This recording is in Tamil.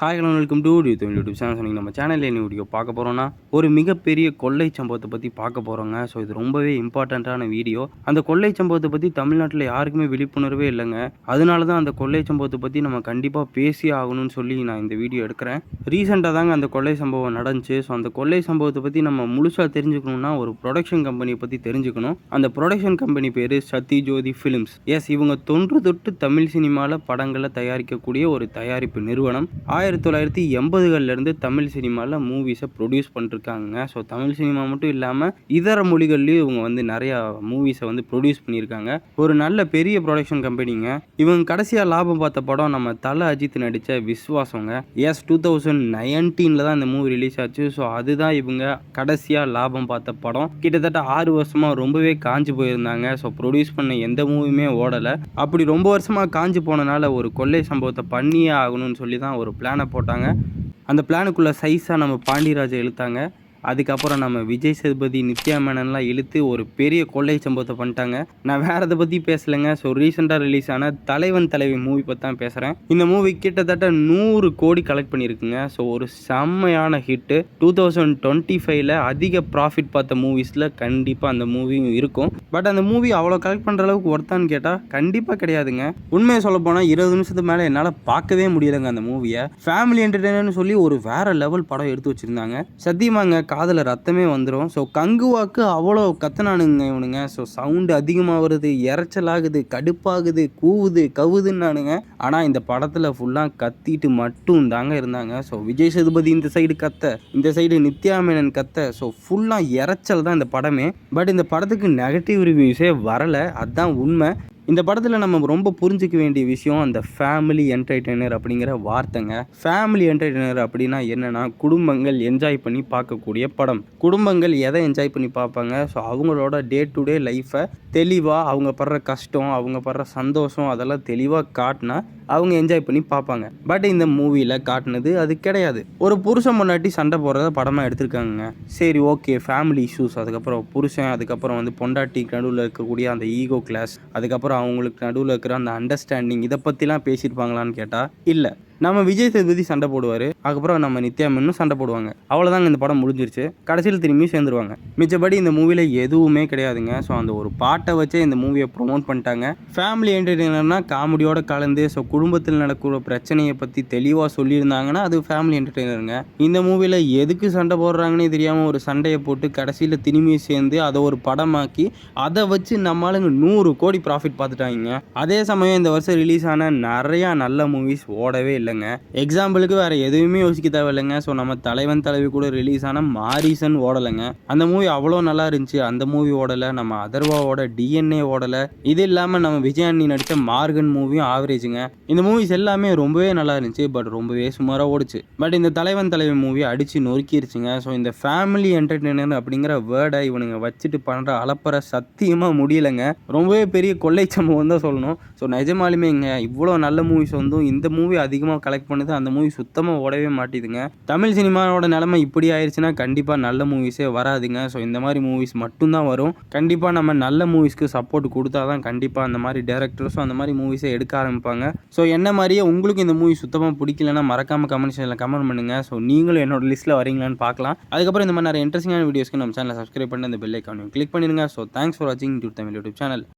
Hi hello welcome to you Tamil YouTube channel சொன்னீங்க நம்ம சேனலில் என்ன வீடியோ பார்க்க போகிறோம்னா ஒரு மிகப்பெரிய கொள்ளை சம்பவத்தை பற்றி பார்க்க போகிறோங்க ஸோ இது ரொம்பவே இம்பார்ட்டண்ட்டான வீடியோ அந்த கொள்ளை சம்பவத்தை பற்றி தமிழ்நாட்டில் யாருக்குமே விழிப்புணர்வே இல்லைங்க. அதனால தான் அந்த கொள்ளை சம்பவத்தை பற்றி நம்ம கண்டிப்பாக பேசி ஆகணும்னு சொல்லி நான் இந்த வீடியோ எடுக்கிறேன். ரீசெண்டாக தாங்க அந்த கொள்ளை சம்பவம் நடந்துச்சு. ஸோ அந்த கொள்ளை சம்பவத்தை பற்றி நம்ம முழுசாக தெரிஞ்சுக்கணும்னா ஒரு ப்ரொடக்ஷன் கம்பெனியை பற்றி தெரிஞ்சுக்கணும். அந்த ப்ரொடக்ஷன் கம்பெனி பேர் சத்தி ஜோதி ஃபிலிம்ஸ் எஸ் இவங்க தொன்று தொட்டு தமிழ் சினிமாவில் படங்களை தயாரிக்கக்கூடிய ஒரு தயாரிப்பு நிறுவனம். ஆயிரத்தி ஆயிரத்தி தொள்ளாயிரத்தி எண்பதுகள்லேருந்து தமிழ் சினிமாவில் மூவிஸை ப்ரொடியூஸ் பண்ணிருக்காங்க. ஸோ தமிழ் சினிமா மட்டும் இல்லாமல் இதர மொழிகள்லேயும் இவங்க வந்து நிறையா மூவிஸை வந்து ப்ரொடியூஸ் பண்ணியிருக்காங்க ஒரு நல்ல பெரிய ப்ரொடக்ஷன் கம்பெனிங்க இவங்க கடைசியாக லாபம் பார்த்த படம் நம்ம தலை அஜித் நடித்த விஸ்வாசங்க எஸ் டூ தௌசண்ட் நைன்டீனில் தான் இந்த மூவி ரிலீஸ் ஆச்சு. ஸோ அதுதான் இவங்க கடைசியாக லாபம் பார்த்த படம். கிட்டத்தட்ட ஆறு வருஷமாக ரொம்பவே காஞ்சி போயிருந்தாங்க. ஸோ ப்ரொடியூஸ் பண்ண எந்த மூவியுமே ஓடலை. அப்படி ரொம்ப வருஷமாக காஞ்சு போனனால ஒரு கொள்ளை சம்பவத்தை பண்ணியே ஆகணும்னு சொல்லி தான் ஒரு பிளான் போட்டாங்க. அந்த பிளானுக்குள்ளே சைஸாக நம்ம பாண்டியராஜை இழுத்தாங்க. அதுக்கப்புறம் நம்ம விஜய் சேதுபதி நித்யா மேனன்லாம் இழுத்து ஒரு பெரிய கொள்ளை சம்பவத்தை பண்ணிட்டாங்க. நான் வேற இதை பற்றி பேசலைங்க. ஸோ ரீசெண்டாக ரிலீஸ் ஆன தலைவன் தலைவி மூவி பற்றி தான் பேசுகிறேன் இந்த மூவி கிட்டத்தட்ட நூறு கோடி கலெக்ட் பண்ணியிருக்குங்க. ஸோ ஒரு செம்மையான ஹிட்டு டூ தௌசண்ட் டுவெண்ட்டி ஃபைவ்ல அதிக ப்ராஃபிட் பார்த்த மூவிஸில் கண்டிப்பாக அந்த மூவியும் இருக்கும். பட் அந்த மூவி அவ்வளோ கலெக்ட் பண்ணுற அளவுக்கு ஒர்த்தான்னு கேட்டால் கண்டிப்பாக கிடையாதுங்க. உண்மையை சொல்ல போனால் இருபது நிமிஷத்துக்கு மேலே என்னால் பார்க்கவே முடியலைங்க அந்த மூவியை ஃபேமிலி என்டர்டெயினர்னு சொல்லி ஒரு வேற லெவல் படம் எடுத்து வச்சுருந்தாங்க. சத்தியமாங்க காதில் ரத்தமே வந்துடும் ஸோ கங்குவாக்கு அவ்வளோ கத்தனானுங்க இவனுங்க. ஸோ சவுண்டு அதிகமாக வருது இறைச்சலாகுது கடுப்பாகுது கூவுது கவுதுன்னானுங்க. ஆனால் இந்த படத்தில் ஃபுல்லாக கத்திட்டு மட்டும் தாங்க இருந்தாங்க. ஸோ விஜய் சேதுபதி இந்த சைடு கத்த இந்த சைடு நித்யா மேனன் கத்த. ஸோ ஃபுல்லாக இறைச்சல் தான் இந்த படமே. பட் இந்த படத்துக்கு நெகட்டிவ் ரிவ்யூஸே வரலை. அதுதான் உண்மை. இந்த படத்தில் நம்ம ரொம்ப புரிஞ்சிக்க வேண்டிய விஷயம் அந்த ஃபேமிலி என்டர்டெய்னர் அப்படிங்கிற வார்த்தைங்க. ஃபேமிலி என்டர்டெய்னர் அப்படின்னா என்னென்னா குடும்பங்கள் என்ஜாய் பண்ணி பார்க்கக்கூடிய படம். குடும்பங்கள் எதை என்ஜாய் பண்ணி பார்ப்பாங்க? ஸோ அவங்களோட டே டு டே லைஃப்பை தெளிவாக அவங்க படுற கஷ்டம் அவங்க படுற சந்தோஷம் அதெல்லாம் தெளிவாக காட்டினா அவங்க என்ஜாய் பண்ணி பார்ப்பாங்க. பட் இந்த மூவியில் காட்டினது அது கிடையாது. ஒரு புருஷன் முன்னாடி சண்டை போடுறத படமாக எடுத்திருக்காங்க சரி ஓகே ஃபேமிலி இஷ்யூஸ் அதுக்கப்புறம் புருஷன் அதுக்கப்புறம் வந்து பொண்டாட்டி நடுவில் இருக்கக்கூடிய அந்த ஈகோ கிளாஸ் அதுக்கப்புறம் அவங்களுக்கு நடுவில் இருக்கிற அந்த அண்டர்ஸ்டாண்டிங் இதை பற்றிலாம் பேசியிருப்பாங்களான்னு கேட்டால் இல்லை. நம்ம விஜய் சேதுபதி சண்டை போடுவார் அதுக்கப்புறம் நம்ம நித்யா மேனும் சண்டை போடுவாங்க. அவ்வளோதாங்க இந்த படம் முடிஞ்சிருச்சு. கடைசியில் திரும்பி சேர்ந்துருவாங்க. மிச்சபடி இந்த மூவியில் எதுவுமே கிடையாதுங்க. ஸோ அந்த ஒரு பாட்டை வச்சே இந்த மூவியை ப்ரொமோட் பண்ணிட்டாங்க. ஃபேமிலி என்டர்டெய்னர்னா காமெடியோட கலந்து ஸோ குடும்பத்தில் நடக்கிற பிரச்சனையை பற்றி தெளிவாக சொல்லியிருந்தாங்கன்னா அது ஃபேமிலி என்டர்டெய்னருங்க இந்த மூவியில் எதுக்கு சண்டை போடுறாங்கன்னே தெரியாமல் ஒரு சண்டையை போட்டு கடைசியில் திரும்பி சேர்ந்து அதை ஒரு படமாக்கி அதை வச்சு நம்மளுங்க நூறு கோடி ப்ராஃபிட் பார்த்துட்டாங்க. அதே சமயம் இந்த வருஷம் ரிலீஸ் ஆன நிறையா நல்ல மூவிஸ் ஓடவே இல்லை. இல்லைங்க. எக்ஸாம்பிளுக்கு வேறு எதுவுமே யோசிக்க தேவையில்லைங்க. ஸோ நம்ம தலைவன் தலைவி கூட ரிலீஸ் ஆன மாரிசன் ஓடலைங்க. அந்த மூவி அவ்வளோ நல்லா இருந்துச்சு. அந்த மூவி ஓடலை. நம்ம அதர்வாவோட டிஎன்ஏ ஓடலை. இது இல்லாமல் நம்ம விஜயாண்ணி நடித்த மார்கன் மூவியும் ஆவரேஜுங்க இந்த மூவிஸ் எல்லாமே ரொம்பவே நல்லா இருந்துச்சு. பட் ரொம்பவே சுமாராக ஓடிச்சு. பட் இந்த தலைவன் தலைவி மூவி அடித்து நொறுக்கிருச்சுங்க. ஸோ இந்த ஃபேமிலி என்டர்டெய்னர் அப்படிங்கிற வேர்டை இவனுங்க வச்சுட்டு பண்ணுற அலப்பறை சத்தியமாக முடியலைங்க. ரொம்பவே பெரிய கொள்ளை சம்பவம் தான் சொல்லணும். ஸோ நிஜமாலுமே இங்கே இவ்வளோ நல்ல மூவிஸ் வந்தும் இந்த மூவி அதிகமாக கலெக்ட் பண்ணுது அந்த மூவி சுத்தமாக ஓடவே மாட்டேதுங்க. தமிழ் சினிமாவோட நிலமை இப்படி ஆயிடுச்சுன்னா கண்டிப்பாக நல்ல மூவிஸே வராதுங்க. ஸோ இந்த மாதிரி மூவிஸ் மட்டும்தான் வரும். கண்டிப்பாக நம்ம நல்ல மூவிஸ்க்கு சப்போர்ட் கொடுத்தா தான் கண்டிப்பாக அந்த மாதிரி டேரக்டர்ஸும் அந்த மாதிரி மூவிஸை எடுக்க ஆரம்பிப்பாங்க. ஸோ என்ன மாதிரியே உங்களுக்கு இந்த மூவி சுத்தமாக பிடிக்கலன்னா மறக்காமல் கமெண்ட் செக்ஷனில் கமெண்ட் பண்ணுங்கள் ஸோ நீங்களும் என்னோட லிஸ்ட்டில் வரீங்களான்னு பார்க்கலாம். அதுக்கப்புறம் இந்த மாதிரி நிறைய இன்ட்ரெஸ்டிங்கான வீடியோஸ்க்கு நம்ம சேனலை சப்ஸ்கிரைப் பண்ணி அந்த பெல் ஐக்கானையும் கிளிக் பண்ணிடுங்க. ஸோ தேங்க்ஸ் ஃபார் வாட்சிங் யூடியூப் தமிழ் யூடியூப் சேனல்